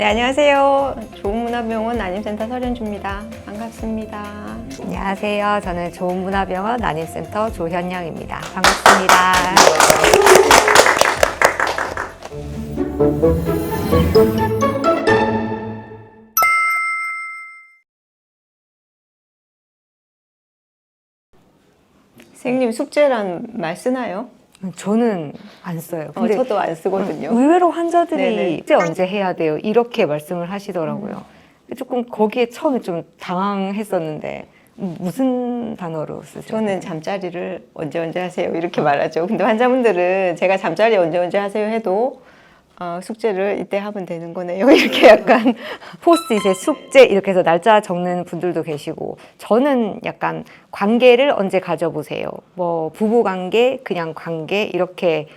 네, 안녕하세요. 좋은 문화병원 안임센터 설현주입니다. 반갑습니다. 안녕하세요. 저는 좋은 문화병원 난임센터 조현영입니다. 반갑습니다. 선생님 숙제란 말 쓰나요? 저는 안 써요. 어, 저도 안 쓰거든요. 의외로 환자들이 네네. 이제 언제 해야 돼요? 이렇게 말씀을 하시더라고요. 조금 거기에 처음에 좀 당황했었는데 무슨 단어로 쓰세요? 저는 잠자리를 언제 언제 하세요 이렇게 말하죠. 근데 환자분들은 제가 잠자리 언제 언제 하세요 해도 어, 숙제를 이때 하면 되는 거네요. 이렇게 약간 포스트잇에 숙제 이렇게 해서 날짜 적는 분들도 계시고 저는 약간 관계를 언제 가져보세요. 뭐 부부 관계, 그냥 관계 이렇게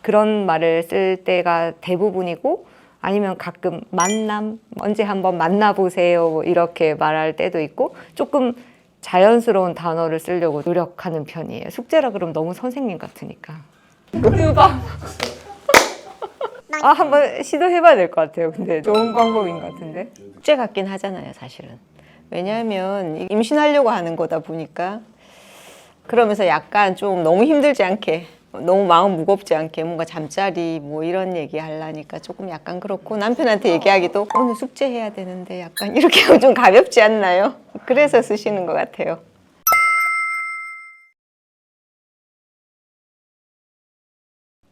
그런 말을 쓸 때가 대부분이고 아니면 가끔 만남 언제 한번 만나보세요 뭐 이렇게 말할 때도 있고 조금 자연스러운 단어를 쓰려고 노력하는 편이에요. 숙제라 그러면 너무 선생님 같으니까. 대박. 아 한번 시도해봐야 될 것 같아요. 근데 좋은 방법인 것 같은데. 숙제 같긴 하잖아요, 사실은. 왜냐하면 임신하려고 하는 거다 보니까 그러면서 약간 좀 너무 힘들지 않게 너무 마음 무겁지 않게 뭔가 잠자리 뭐 이런 얘기 하려니까 조금 약간 그렇고 남편한테 얘기하기도 오늘 숙제 해야 되는데 약간 이렇게 하면 좀 가볍지 않나요? 그래서 쓰시는 것 같아요.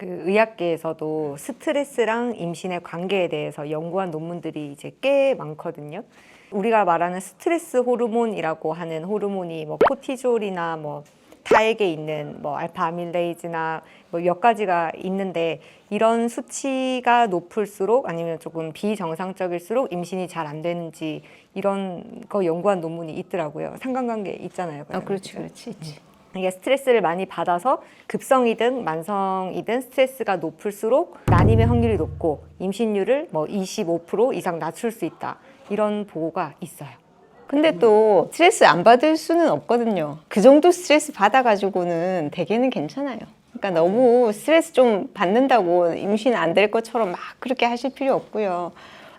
그 의학계에서도 스트레스랑 임신의 관계에 대해서 연구한 논문들이 이제 꽤 많거든요. 우리가 말하는 스트레스 호르몬이라고 하는 호르몬이 뭐 코티졸이나 뭐 타액에 있는 뭐 알파 아밀레이즈나 뭐 몇 가지가 있는데 이런 수치가 높을수록 아니면 조금 비정상적일수록 임신이 잘 안 되는지 이런 거 연구한 논문이 있더라고요. 상관관계 있잖아요. 아, 그렇지, 그렇지. 있지. 이게 스트레스를 많이 받아서 급성이든 만성이든 스트레스가 높을수록 난임의 확률이 높고 임신율을 뭐 25% 이상 낮출 수 있다. 이런 보고가 있어요. 근데 또 스트레스 안 받을 수는 없거든요. 그 정도 스트레스 받아가지고는 대개는 괜찮아요. 그러니까 너무 스트레스 좀 받는다고 임신 안 될 것처럼 막 그렇게 하실 필요 없고요.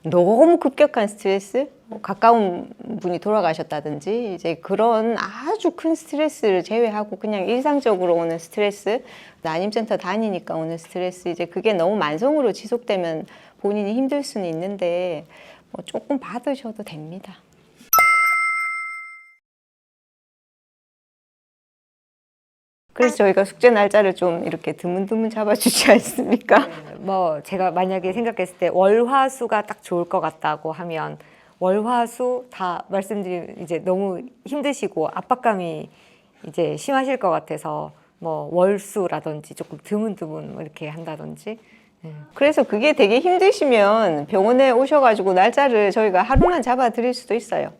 너무 급격한 스트레스, 뭐 가까운 분이 돌아가셨다든지 이제 그런 아주 큰 스트레스를 제외하고 그냥 일상적으로 오는 스트레스, 난임센터 다니니까 오는 스트레스 이제 그게 너무 만성으로 지속되면 본인이 힘들 수는 있는데 뭐 조금 받으셔도 됩니다. 그래서 저희가 숙제 날짜를 좀 이렇게 드문드문 잡아주지 않습니까? 뭐 제가 만약에 생각했을 때 월화수가 딱 좋을 것 같다고 하면 월화수 다 말씀드리면 이제 너무 힘드시고 압박감이 이제 심하실 것 같아서 뭐 월수라든지 조금 드문드문 뭐 이렇게 한다든지 그래서 그게 되게 힘드시면 병원에 오셔가지고 날짜를 저희가 하루만 잡아 드릴 수도 있어요.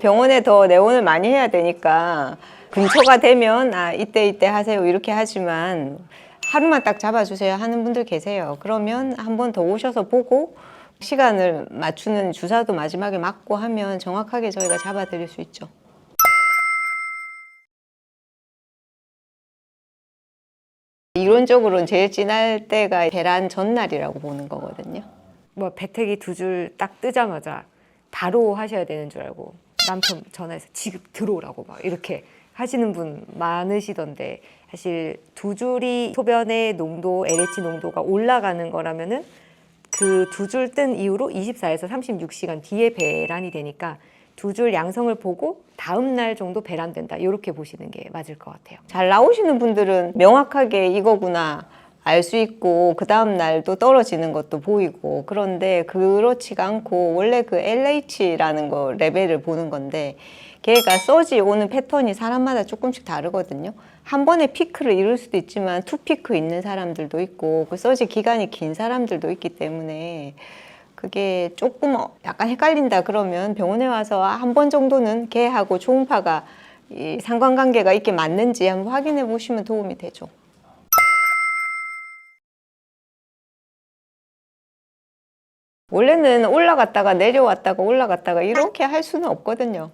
병원에 더 내원을 많이 해야 되니까 근처가 되면 아 이때 이때 하세요 이렇게 하지만 하루만 딱 잡아주세요 하는 분들 계세요. 그러면 한 번 더 오셔서 보고 시간을 맞추는 주사도 마지막에 맞고 하면 정확하게 저희가 잡아드릴 수 있죠. 이론적으로는 제일 진할 때가 배란 전날이라고 보는 거거든요. 뭐 배택이 두 줄 딱 뜨자마자 바로 하셔야 되는 줄 알고 남편 전화해서 지금 들어오라고 막 이렇게 하시는 분 많으시던데 사실 두 줄이 소변의 농도, LH 농도가 올라가는 거라면은 그 두 줄 뜬 이후로 24에서 36시간 뒤에 배란이 되니까 두 줄 양성을 보고 다음 날 정도 배란된다 이렇게 보시는 게 맞을 것 같아요. 잘 나오시는 분들은 명확하게 이거구나 알 수 있고 그 다음 날도 떨어지는 것도 보이고 그런데 그렇지가 않고 원래 그 LH라는 거 레벨을 보는 건데 걔가 서지 오는 패턴이 사람마다 조금씩 다르거든요. 한 번에 피크를 이룰 수도 있지만 투 피크 있는 사람들도 있고 그 서지 기간이 긴 사람들도 있기 때문에 그게 조금 약간 헷갈린다 그러면 병원에 와서 한 번 정도는 걔하고 초음파가 이 상관관계가 있게 맞는지 한번 확인해 보시면 도움이 되죠. 원래는 올라갔다가 내려왔다가 올라갔다가 이렇게 할 수는 없거든요.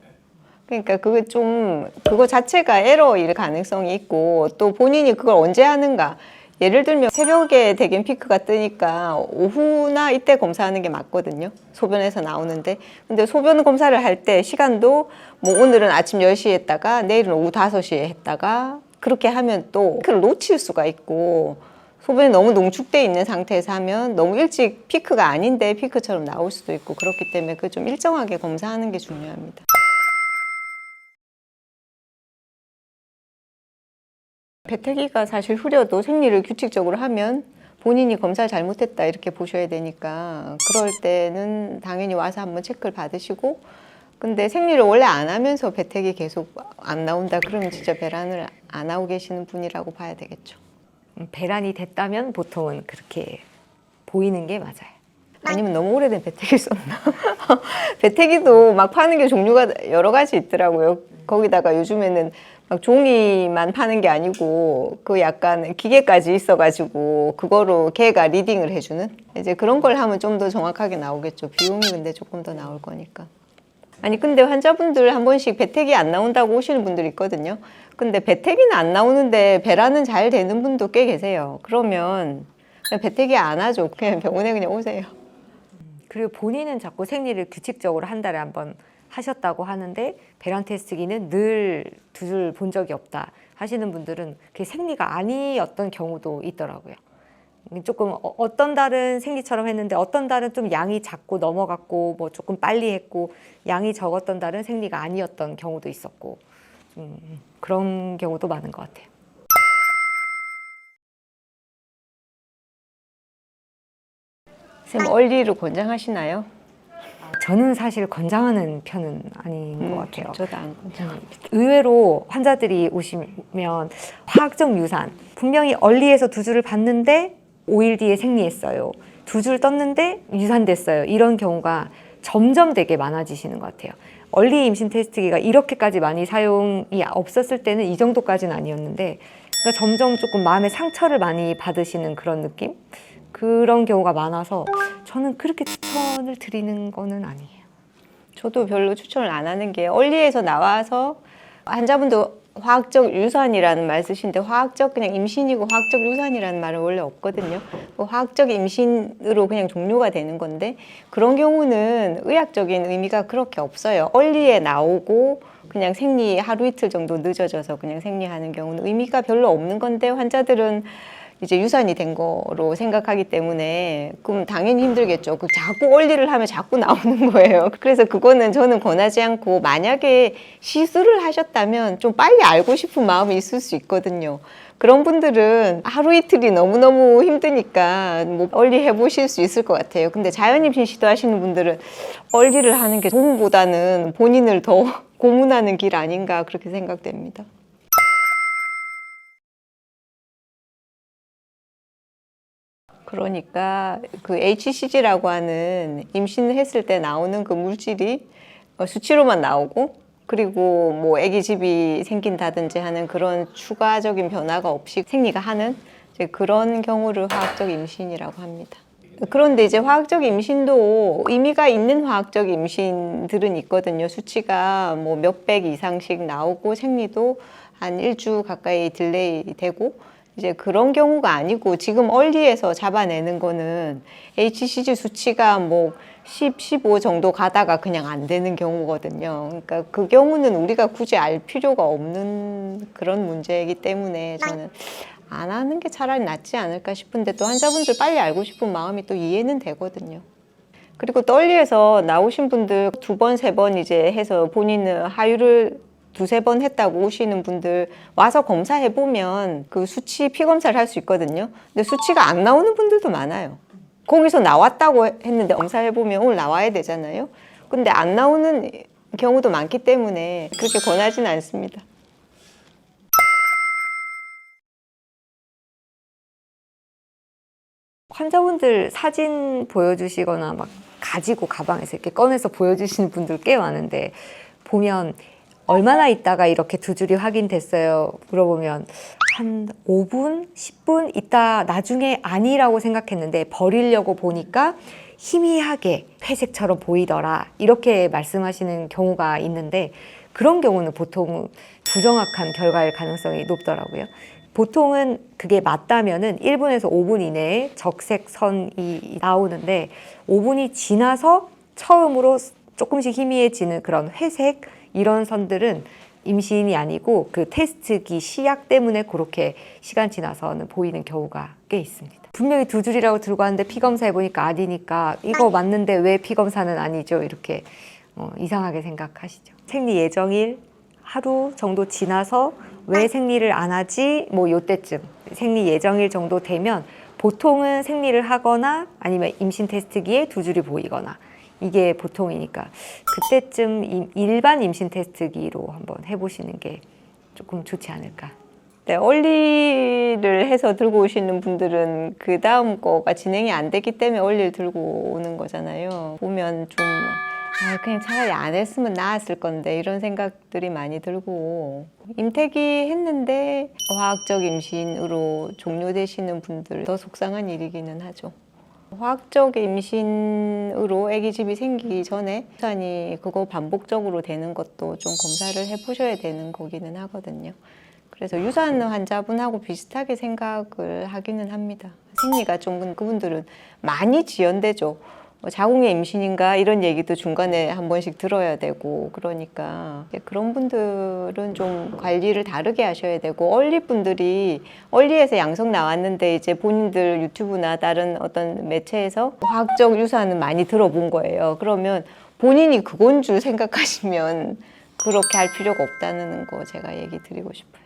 그러니까 그게 좀 그거 자체가 에러일 가능성이 있고 또 본인이 그걸 언제 하는가 예를 들면 새벽에 대견 피크가 뜨니까 오후나 이때 검사하는 게 맞거든요. 소변에서 나오는데. 근데 소변 검사를 할 때 시간도 뭐 오늘은 아침 10시에 했다가 내일은 오후 5시에 했다가 그렇게 하면 또 피크를 놓칠 수가 있고 소변이 너무 농축돼 있는 상태에서 하면 너무 일찍 피크가 아닌데 피크처럼 나올 수도 있고 그렇기 때문에 그 좀 일정하게 검사하는 게 중요합니다. 배태기가 사실 흐려도 생리를 규칙적으로 하면 본인이 검사를 잘못했다 이렇게 보셔야 되니까 그럴 때는 당연히 와서 한번 체크를 받으시고 근데 생리를 원래 안 하면서 배태기 계속 안 나온다 그러면 진짜 배란을 안 하고 계시는 분이라고 봐야 되겠죠. 음, 배란이 됐다면 보통은 그렇게 보이는 게 맞아요. 아니면 너무 오래된 배태기를 썼나? 배태기도 막 파는 게 종류가 여러 가지 있더라고요. 거기다가 요즘에는 막 종이만 파는 게 아니고 그 약간 기계까지 있어가지고 그거로 걔가 리딩을 해주는 이제 그런 걸 하면 좀 더 정확하게 나오겠죠. 비용이 근데 조금 더 나올 거니까. 아니 근데 환자분들 한 번씩 배택이 안 나온다고 오시는 분들 있거든요. 근데 배택이는 안 나오는데 배란은 잘 되는 분도 꽤 계세요. 그러면 그냥 배택이 안 하죠. 그냥 병원에 그냥 오세요. 그리고 본인은 자꾸 생리를 규칙적으로 한 달에 한 번 하셨다고 하는데 배란 테스트기는 늘 두 줄 본 적이 없다 하시는 분들은 그게 생리가 아니었던 경우도 있더라고요. 조금 어- 어떤 달은 생리처럼 했는데 어떤 달은 좀 양이 작고 넘어갔고 뭐 조금 빨리 했고 양이 적었던 달은 생리가 아니었던 경우도 있었고 좀 그런 경우도 많은 것 같아요. 쌤 얼리를 권장하시나요? 저는 사실 권장하는 편은 아닌 것 같아요. 저도 안 권장합니다. 의외로 환자들이 오시면 화학적 유산 분명히 얼리에서 두 줄을 봤는데 5일 뒤에 생리했어요. 두 줄 떴는데 유산됐어요. 이런 경우가 점점 되게 많아지시는 것 같아요. 얼리 임신 테스트기가 이렇게까지 많이 사용이 없었을 때는 이 정도까지는 아니었는데 그러니까 점점 조금 마음의 상처를 많이 받으시는 그런 느낌? 그런 경우가 많아서 저는 그렇게 추천을 드리는 거는 아니에요. 저도 별로 추천을 안 하는 게 얼리에서 나와서 환자분도 화학적 유산이라는 말 쓰시는데 화학적 그냥 임신이고 화학적 유산이라는 말은 원래 없거든요. 그 화학적 임신으로 그냥 종료가 되는 건데 그런 경우는 의학적인 의미가 그렇게 없어요. 얼리에 나오고 그냥 생리 하루 이틀 정도 늦어져서 그냥 생리하는 경우는 의미가 별로 없는 건데 환자들은 이제 유산이 된 거로 생각하기 때문에 그럼 당연히 힘들겠죠. 그 자꾸 얼리를 하면 자꾸 나오는 거예요. 그래서 그거는 저는 권하지 않고 만약에 시술을 하셨다면 좀 빨리 알고 싶은 마음이 있을 수 있거든요. 그런 분들은 하루 이틀이 너무너무 힘드니까 뭐 얼리 해보실 수 있을 것 같아요. 근데 자연임신 시도하시는 분들은 얼리를 하는 게 도움보다는 본인을 더 고문하는 길 아닌가 그렇게 생각됩니다. 그러니까 그 HCG라고 하는 임신을 했을 때 나오는 그 물질이 어, 수치로만 나오고 그리고 뭐 아기 집이 생긴다든지 하는 그런 추가적인 변화가 없이 생리가 하는 이제 그런 경우를 화학적 임신이라고 합니다. 그런데 이제 화학적 임신도 의미가 있는 화학적 임신들은 있거든요. 수치가 뭐 몇백 이상씩 나오고 생리도 한 일주 가까이 딜레이 되고 이제 그런 경우가 아니고 지금 얼리에서 잡아내는 거는 HCG 수치가 뭐 10, 15 정도 가다가 그냥 안 되는 경우거든요. 그러니까 그 경우는 우리가 굳이 알 필요가 없는 그런 문제이기 때문에 저는 안 하는 게 차라리 낫지 않을까 싶은데 또 환자분들 빨리 알고 싶은 마음이 또 이해는 되거든요. 그리고 떨리에서 나오신 분들 두 번, 세 번 이제 해서 본인은 하유를 두세 번 했다고 오시는 분들 와서 검사해 보면 그 수치 피 검사를 할 수 있거든요. 근데 수치가 안 나오는 분들도 많아요. 거기서 나왔다고 했는데 검사해 보면 오늘 나와야 되잖아요. 근데 안 나오는 경우도 많기 때문에 그렇게 권하지는 않습니다. 환자분들 사진 보여주시거나 막 가지고 가방에서 이렇게 꺼내서 보여주시는 분들 꽤 많은데 보면 얼마나 있다가 이렇게 두 줄이 확인됐어요 물어보면 한 5분, 10분 있다 나중에 아니라고 생각했는데 버리려고 보니까 희미하게 회색처럼 보이더라 이렇게 말씀하시는 경우가 있는데 그런 경우는 보통 부정확한 결과일 가능성이 높더라고요. 보통은 그게 맞다면은 1분에서 5분 이내에 적색 선이 나오는데 5분이 지나서 처음으로 조금씩 희미해지는 그런 회색 이런 선들은 임신이 아니고 그 테스트기 시약 때문에 그렇게 시간 지나서는 보이는 경우가 꽤 있습니다. 분명히 두 줄이라고 들고 왔는데 피 검사 해 보니까 아니니까 이거 맞는데 왜 피 검사는 아니죠? 이렇게 어, 이상하게 생각하시죠. 생리 예정일 하루 정도 지나서 왜 생리를 안 하지? 뭐 요때쯤 생리 예정일 정도 되면 보통은 생리를 하거나 아니면 임신 테스트기에 두 줄이 보이거나 이게 보통이니까 그때쯤 임- 일반 임신 테스트기로 한번 해보시는 게 조금 좋지 않을까. 네, 얼리를 해서 들고 오시는 분들은 그 다음 거가 진행이 안 됐기 때문에 얼리를 들고 오는 거잖아요. 보면 좀, 아, 그냥 차라리 안 했으면 나았을 건데 이런 생각들이 많이 들고 임태기 했는데 화학적 임신으로 종료되시는 분들 더 속상한 일이기는 하죠. 화학적 임신으로 아기집이 생기기 전에 유산이 그거 반복적으로 되는 것도 좀 검사를 해보셔야 되는 거기는 하거든요. 그래서 유산 환자분하고 비슷하게 생각을 하기는 합니다. 생리가 좀 그분들은 많이 지연되죠. 뭐 자궁의 임신인가 이런 얘기도 중간에 한 번씩 들어야 되고 그러니까 그런 분들은 좀 관리를 다르게 하셔야 되고 얼리 분들이 얼리에서 양성 나왔는데 이제 본인들 유튜브나 다른 어떤 매체에서 화학적 유산은 많이 들어본 거예요. 그러면 본인이 그건 줄 생각하시면 그렇게 할 필요가 없다는 거 제가 얘기 드리고 싶어요.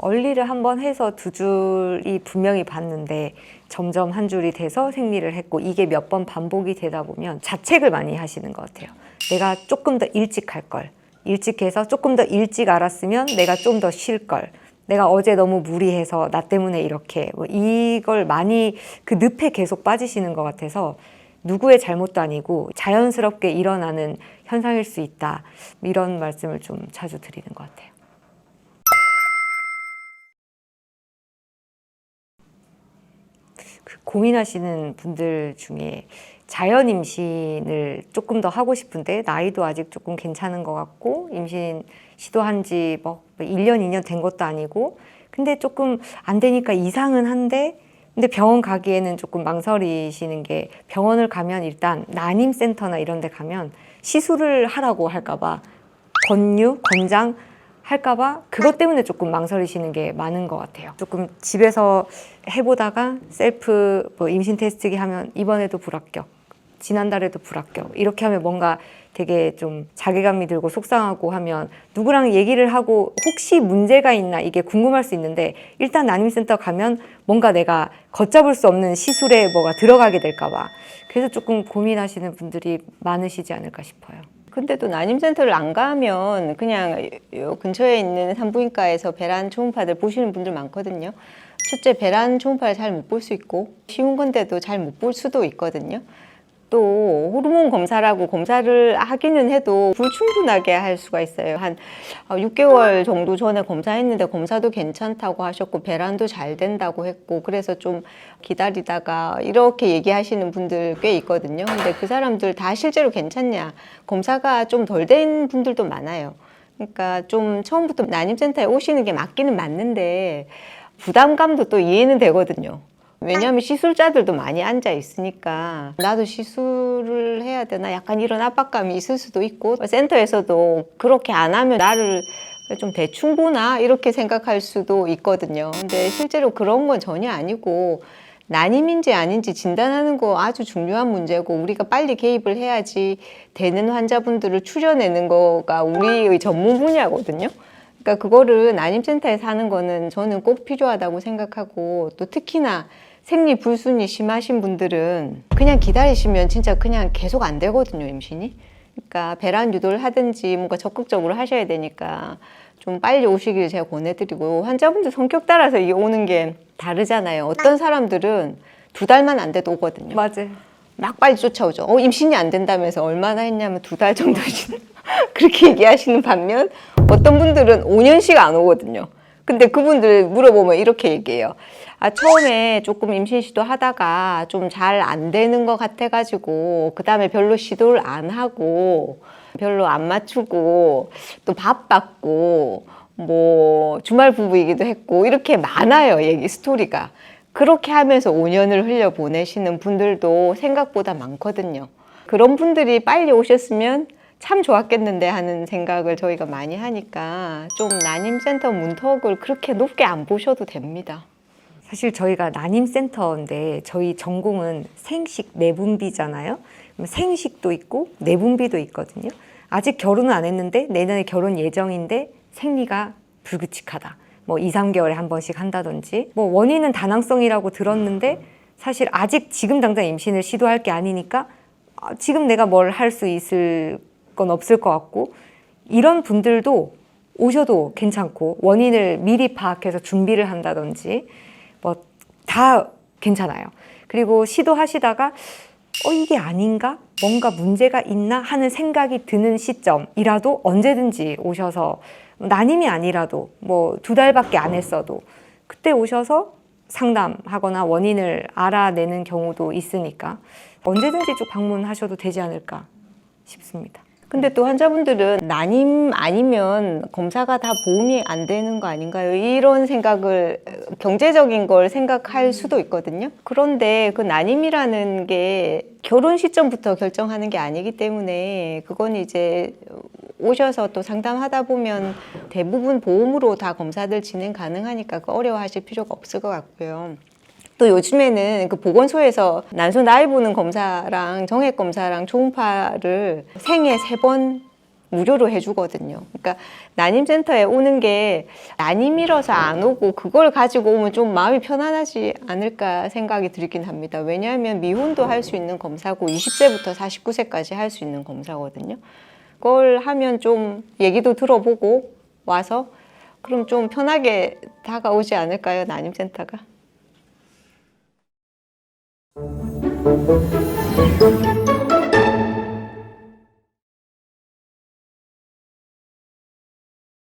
얼리를 한번 해서 두 줄이 분명히 봤는데 점점 한 줄이 돼서 생리를 했고 이게 몇 번 반복이 되다 보면 자책을 많이 하시는 것 같아요. 내가 조금 더 일찍 할 걸. 일찍 해서 조금 더 일찍 알았으면 내가 좀 더 쉴 걸. 내가 어제 너무 무리해서 나 때문에 이렇게 뭐 이걸 많이 그 늪에 계속 빠지시는 것 같아서 누구의 잘못도 아니고 자연스럽게 일어나는 현상일 수 있다 이런 말씀을 좀 자주 드리는 것 같아요. 그 고민하시는 분들 중에 자연 임신을 조금 더 하고 싶은데 나이도 아직 조금 괜찮은 것 같고 임신 시도한 지 뭐 1년, 2년 된 것도 아니고 근데 조금 안 되니까 이상은 한데 근데 병원 가기에는 조금 망설이시는 게 병원을 가면 일단 난임센터나 이런 데 가면 시술을 하라고 할까 봐 권유, 권장 할까봐 그것 때문에 조금 망설이시는 게 많은 것 같아요. 조금 집에서 해보다가 셀프 뭐 임신 테스트기 하면 이번에도 불합격, 지난달에도 불합격 이렇게 하면 뭔가 되게 좀 자괴감이 들고 속상하고 하면 누구랑 얘기를 하고 혹시 문제가 있나 이게 궁금할 수 있는데 일단 난임센터 가면 뭔가 내가 걷잡을 수 없는 시술에 뭐가 들어가게 될까봐 그래서 조금 고민하시는 분들이 많으시지 않을까 싶어요. 근데 또 난임센터를 안 가면 그냥 요 근처에 있는 산부인과에서 배란 초음파들 보시는 분들 많거든요. 첫째 배란 초음파를 잘 못 볼 수 있고 쉬운 건데도 잘 못 볼 수도 있거든요. 또 호르몬 검사라고 검사를 하기는 해도 불충분하게 할 수가 있어요. 한 6개월 정도 전에 검사했는데 검사도 괜찮다고 하셨고 배란도 잘 된다고 했고 그래서 좀 기다리다가 이렇게 얘기하시는 분들 꽤 있거든요. 근데 그 사람들 다 실제로 괜찮냐? 검사가 좀 덜 된 분들도 많아요. 그러니까 좀 처음부터 난임센터에 오시는 게 맞기는 맞는데 부담감도 또 이해는 되거든요. 왜냐하면 시술자들도 많이 앉아 있으니까 나도 시술을 해야 되나 약간 이런 압박감이 있을 수도 있고 센터에서도 그렇게 안 하면 나를 좀 대충 보나 이렇게 생각할 수도 있거든요. 근데 실제로 그런 건 전혀 아니고 난임인지 아닌지 진단하는 거 아주 중요한 문제고 우리가 빨리 개입을 해야지 되는 환자분들을 추려내는 거가 우리의 전문 분야거든요. 그러니까 그거를 난임센터에서 하는 거는 저는 꼭 필요하다고 생각하고 또 특히나 생리 불순이 심하신 분들은 그냥 기다리시면 진짜 그냥 계속 안 되거든요 임신이. 그러니까 배란 유도를 하든지 뭔가 적극적으로 하셔야 되니까 좀 빨리 오시길 제가 권해드리고 환자분들 성격 따라서 이게 오는 게 다르잖아요. 어떤 사람들은 두 달만 안 돼도 오거든요. 맞아요. 막 빨리 쫓아오죠. 어, 임신이 안 된다면서 얼마나 했냐면 두 달 정도 그렇게 얘기하시는 반면 어떤 분들은 5년씩 안 오거든요. 근데 그분들 물어보면 이렇게 얘기해요. 아, 처음에 조금 임신 시도 하다가 좀 잘 안 되는 것 같아가지고, 그 다음에 별로 시도를 안 하고, 별로 안 맞추고, 또 바빴고, 뭐 주말 부부이기도 했고 이렇게 많아요 얘기 스토리가 그렇게 하면서 5년을 흘려 보내시는 분들도 생각보다 많거든요 그런 분들이 빨리 오셨으면 참 좋았겠는데 하는 생각을 저희가 많이 하니까 좀 난임센터 문턱을 그렇게 높게 안 보셔도 됩니다 사실 저희가 난임센터인데 저희 전공은 생식 내분비잖아요. 생식도 있고 내분비도 있거든요. 아직 결혼은 안 했는데 내년에 결혼 예정인데 생리가 불규칙하다. 뭐 2, 3개월에 한 번씩 한다든지 뭐 원인은 다낭성이라고 들었는데 사실 아직 지금 당장 임신을 시도할 게 아니니까 아, 지금 내가 뭘 할 수 있을 건 없을 것 같고 이런 분들도 오셔도 괜찮고 원인을 미리 파악해서 준비를 한다든지 뭐 다 괜찮아요. 그리고 시도하시다가 어 이게 아닌가? 뭔가 문제가 있나 하는 생각이 드는 시점이라도 언제든지 오셔서 난임이 아니라도 뭐 두 달밖에 안 했어도 그때 오셔서 상담하거나 원인을 알아내는 경우도 있으니까 언제든지 쭉 방문하셔도 되지 않을까 싶습니다. 근데 또 환자분들은 난임 아니면 검사가 다 보험이 안 되는 거 아닌가요? 이런 생각을 경제적인 걸 생각할 수도 있거든요. 그런데 그 난임이라는 게 결혼 시점부터 결정하는 게 아니기 때문에 그건 이제 오셔서 또 상담하다 보면 대부분 보험으로 다 검사들 진행 가능하니까 그 어려워하실 필요가 없을 것 같고요. 또 요즘에는 그 보건소에서 난소 나이 보는 검사랑 정액 검사랑 초음파를 생애 세번 무료로 해주거든요. 그러니까 난임센터에 오는 게 난임이라서 안 오고 그걸 가지고 오면 좀 마음이 편안하지 않을까 생각이 들긴 합니다. 왜냐하면 미혼도 할 수 있는 검사고 20세부터 49세까지 할 수 있는 검사거든요. 그걸 하면 좀 얘기도 들어보고 와서 그럼 좀 편하게 다가오지 않을까요? 난임센터가? Thank you.